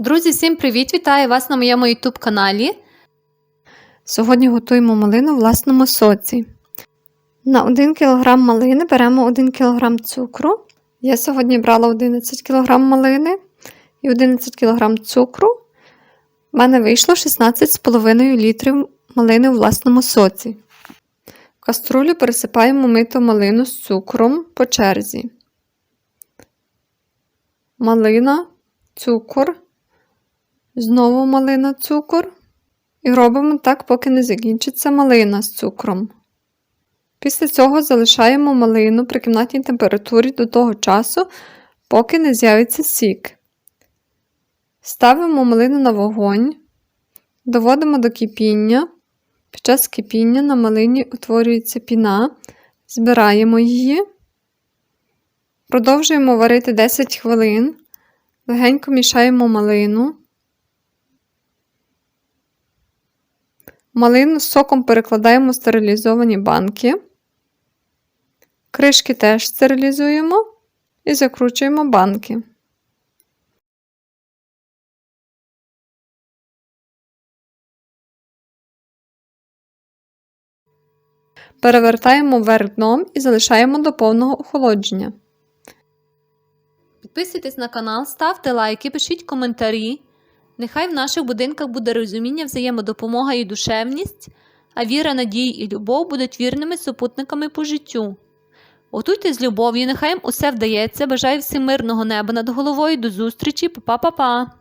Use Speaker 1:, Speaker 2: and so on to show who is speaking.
Speaker 1: Друзі, всім привіт! Вітаю вас на моєму YouTube каналі. Сьогодні готуємо малину в власному соці. На 1 кг малини беремо 1 кг цукру. Я сьогодні брала 11 кг малини і 11 кг цукру. У мене вийшло 16,5 літрів малини в власному соці. В каструлю пересипаємо миту малину з цукром по черзі. Малина, цукор, знову малина, цукор. І робимо так, поки не закінчиться малина з цукром. Після цього залишаємо малину при кімнатній температурі до того часу, поки не з'явиться сік. Ставимо малину на вогонь, доводимо до кипіння. Під час кипіння на малині утворюється піна, збираємо її. Продовжуємо варити 10 хвилин, легенько мішаємо малину. Малину з соком перекладаємо в стерилізовані банки. Кришки теж стерилізуємо і закручуємо банки. Перевертаємо вверх дном і залишаємо до повного охолодження. Підписуйтесь на канал, ставте лайки, пишіть коментарі. Нехай в наших будинках буде розуміння, взаємодопомога і душевність, а віра, надія і любов будуть вірними супутниками по життю. Готуйте з любов'ю, нехай усе вдається. Бажаю всім мирного неба над головою. До зустрічі, Па-па-па-па!